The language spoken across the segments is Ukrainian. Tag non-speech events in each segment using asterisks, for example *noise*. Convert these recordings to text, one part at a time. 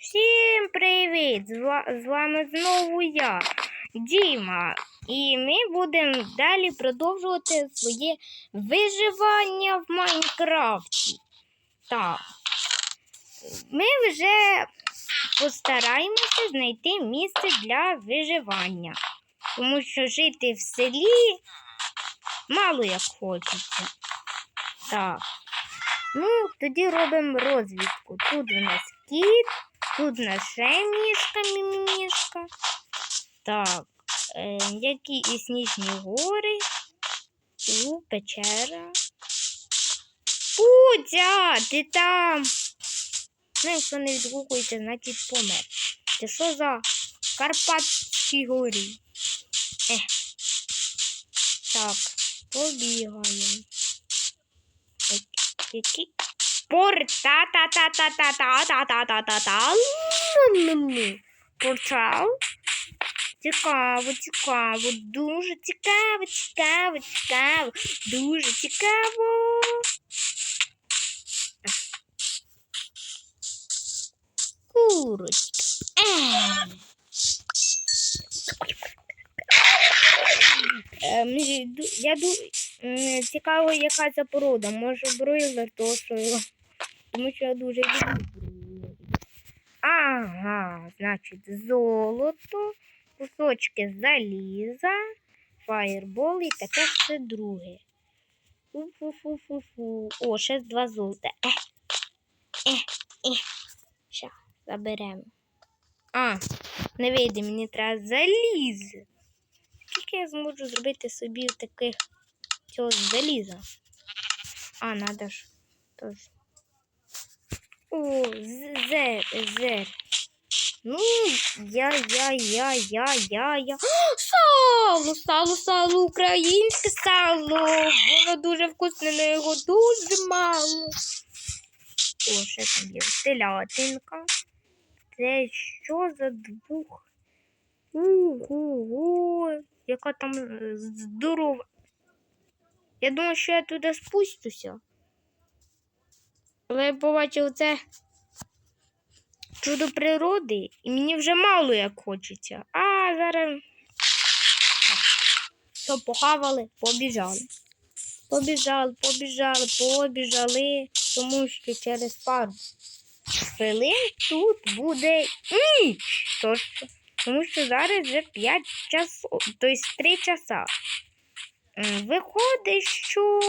Всім привіт! З вами знову я, Діма. І ми будемо далі продовжувати своє виживання в Майнкрафті. Так. Ми вже постараємося знайти місце для виживання. Тому що жити в селі мало як хочеться. Так. Ну, тоді робимо розвідку. Тут у нас кіт, тут ще мішка, мімішка. Так, е, які і сніжні гори. У, печера. Путя, ти там. Ну, якщо не відгукується, значить помер. Це що за Карпатські горі? Ех. Так, побігаємо. Які порта та та та та та та та та та та Портал. Цікаво, цікаво, дуже цікаво, цікаво, цікаво, дуже цікаво. Курочка. Я цікаво, яка це порода. Може бройлер, то що. Тому що я дуже люблю. Ага, значить, золото, кусочки заліза, фаєрбол і таке все друге. Фу-фу-фу-фу-фу. О, ще два золота. Е, е, е. Ща, заберемо. А, не вийде, мені треба заліз. Скільки я зможу зробити собі таких цього заліза? А, надо ж. Тож. О, зер, зер. Ну, я, я, я, я, я, я. *gasps* Сало, сало, сало, українське сало. Воно дуже вкусне, але його дуже мало. О, ще там є телятинка. Це що за двух? Ого, яка там здорова. Я думаю, що я туди спустюся. Але я побачив це чудо природи, і мені вже мало як хочеться. А зараз все похавали, побіжали. Побіжали, побіжали, побіжали, тому що через пару хвилин тут буде ніч. Тож, тому що зараз вже 5 часов, тобто 3 часа. Виходить, що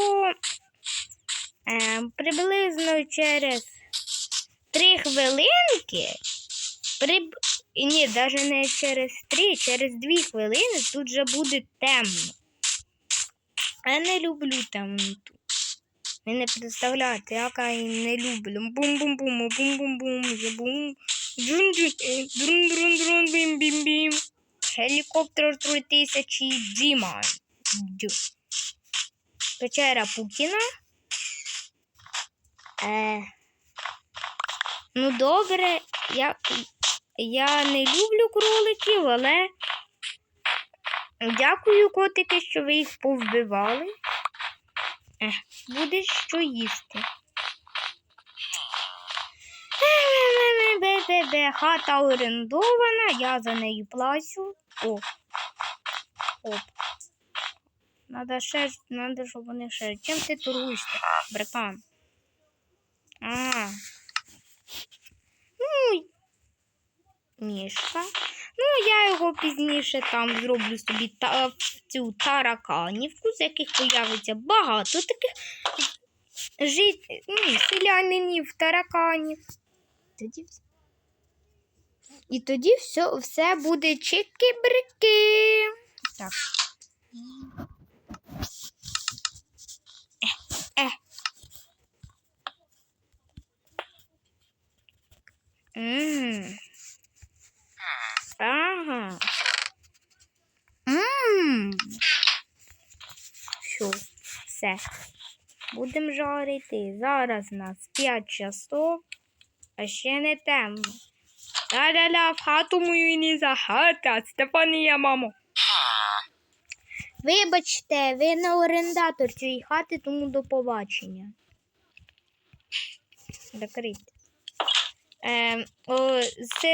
приблизно через 3 хвилинки. Приб... Ні, навіть не через 3, через 2 хвилини тут вже буде темно. Я не люблю темноту. Ви не представляєте, як я її не люблю. Бум-бум-бум, бум-бум-бум, бум. Джун-джун, друн-друн-друн, бім-бім-бім. Гелікоптер 3000 Діман. Печера Путіна. Е, ну, добре, я, я не люблю кроликів, але дякую, котики, що ви їх повбивали. Ех, буде що їсти. Бе-бе-бе, хата орендована, я за нею плачу. О. Оп. Надо ще, надо, щоб вони ще. Чим ти торгуєшся, братан? А. Ну, мішка. Ну, я його пізніше там зроблю собі та, цю тараканівку, з яких появиться багато таких жит... ну, селянинів, тараканів. Тоді... І тоді все, все буде чики-брики. Так. Е, е. М. Ага. Мм. Що, все. Будемо жарити. Зараз у нас 5 часов, а ще не темно. Ля-ля-ля, в хату мою не захата, Стефанія, мамо. Вибачте, ви не орендатор цієї хати, тому до побачення. Закрийте. Е, о, з,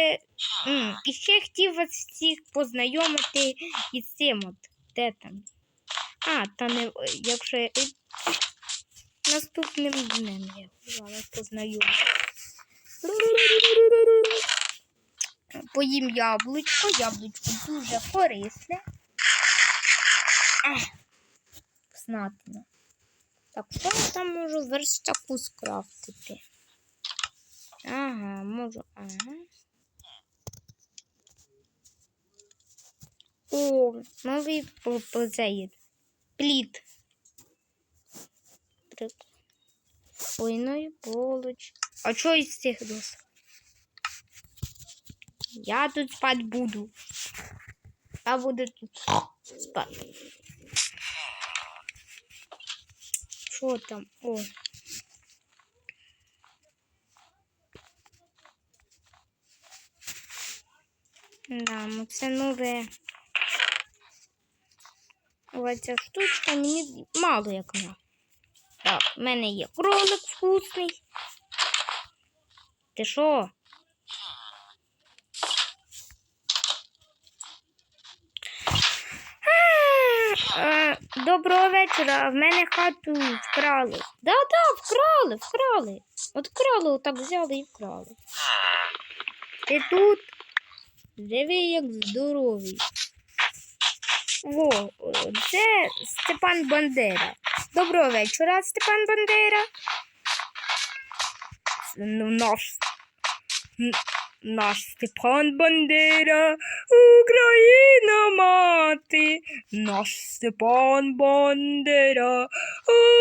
м, і ще хотів вас всіх познайомити із цим от. Де там? А, та не якщо я- наступним днем я вас познайомлю. Поїм яблучко, яблучко дуже корисне. Знатно. Так, що я там можу верстаку скрафтити? Ага, можу. Ага. О, новий по, по цей плід. Ой, ну і получ. А що із цих досок? Я тут спать буду. Я буду тут спати. Що там? О. Да, ну це нове. Ось ця штучка мені мало як вона. Так, в мене є кролик вкусний. Ти що? Доброго вечора. В мене хату вкрали. Да-да, вкрали, вкрали. От вкрали, отак взяли і вкрали. Ти тут? Диви, як здоровий. О, це Степан Бандера. Доброго вечора, Степан Бандера. Ну, наш, наш Степан Бандера, Україна мати, наш Степан Бандера,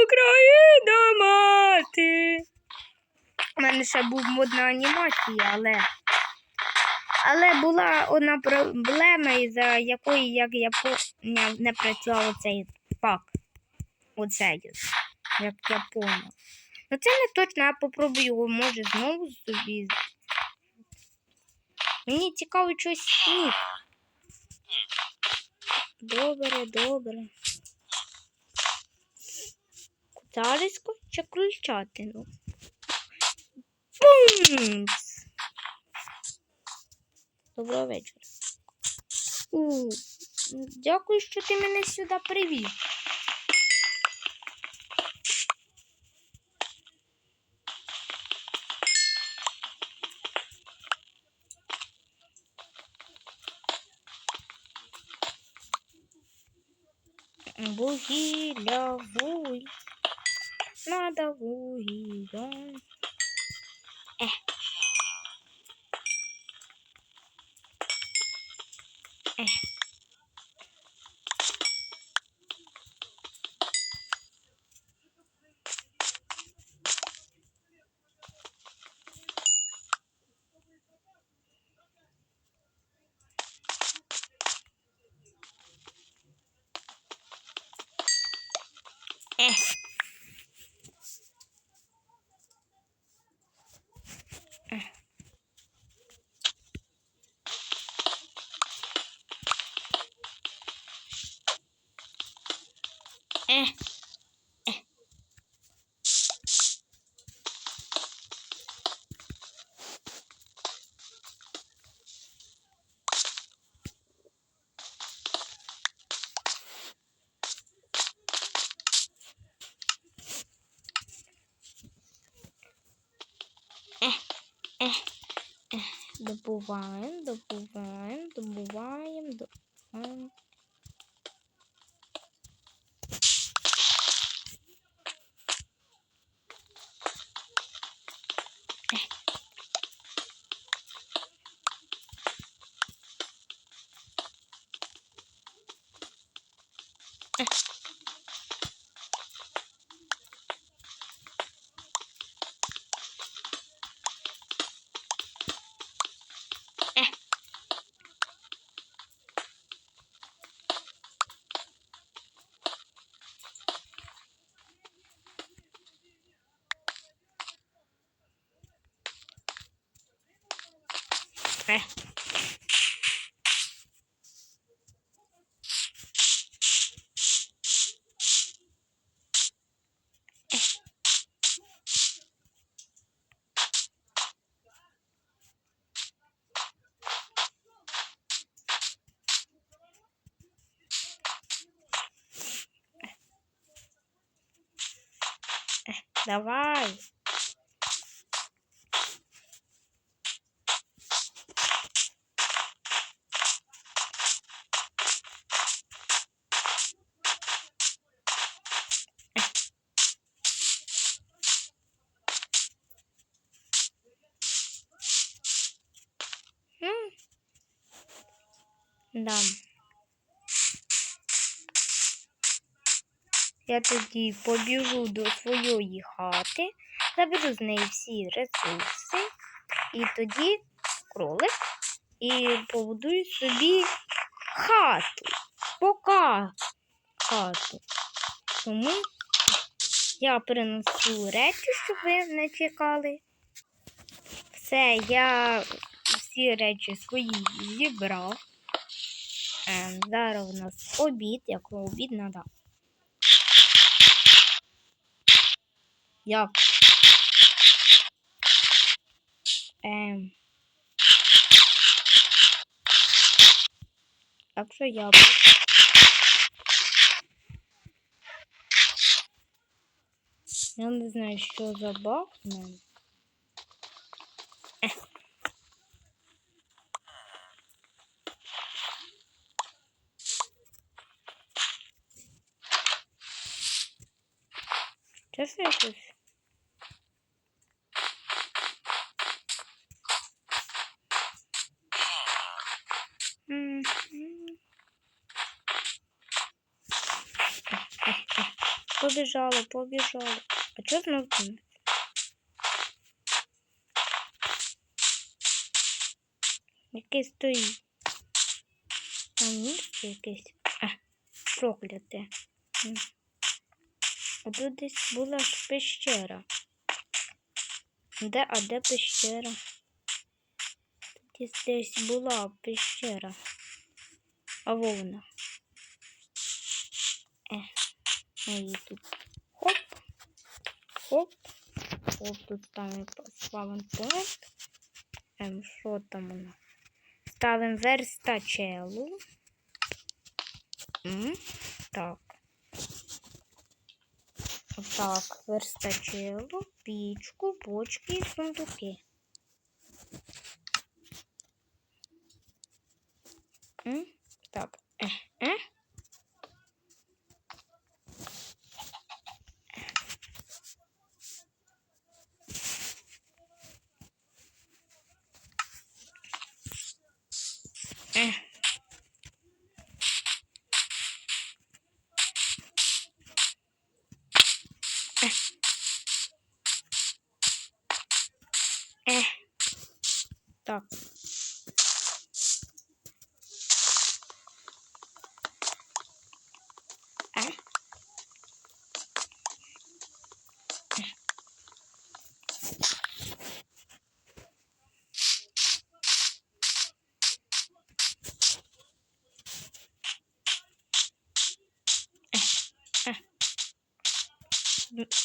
Україна мати. У мене ще був модна анімація, але. Але була одна проблема, із-за якої як я поняв, не працював цей пак. Оцей, як я поняв. Ну це не точно, я попробую, може знову собі. Мені цікаво щось сніг. Добре, добре. Кутарисько чи крольчатину? Бумс! Доброго вечора. У, дякую, що ти мене сюди привів. Вугілля, вуй. Надо вугілля. Ех. F. Добуваємо, добуваємо, добуваємо, добуваємо. café. Давай. Да. Я тоді побіжу до своєї хати, заберу з неї всі ресурси, і тоді кролик і побудую собі хату. Пока хату. Тому я принесу речі, щоб ви не чекали. Все, я всі речі свої зібрав. Ем, зараз у нас обід, якого обід надо. Як? Ем. Так що я буду. Я не знаю, що за баг в мене. Це все щось. Мгм. Побіжало, побіжало. А чого знов ти? Який стоїть? Там місце якесь. А, прокляте. М. А тут десь була пещера. Де, а де пещера? Тут десь була пещера. А вовна. Е, її тут. Хоп. Хоп. Хоп, тут ставимо спавн пункт. Ем, що там нас? Ставимо верстачелу. М, Так. Так, верстачило, пічку, бочки і сундуки. Так. Е, е. Е. Так.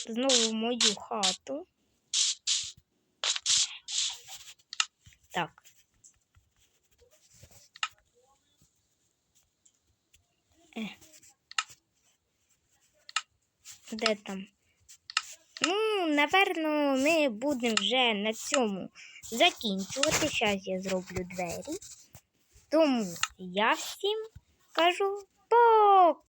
Знову в мою хату. Так. Е. Де там? Ну, напевно, ми будемо вже на цьому закінчувати. Зараз я зроблю двері. Тому я всім кажу пока.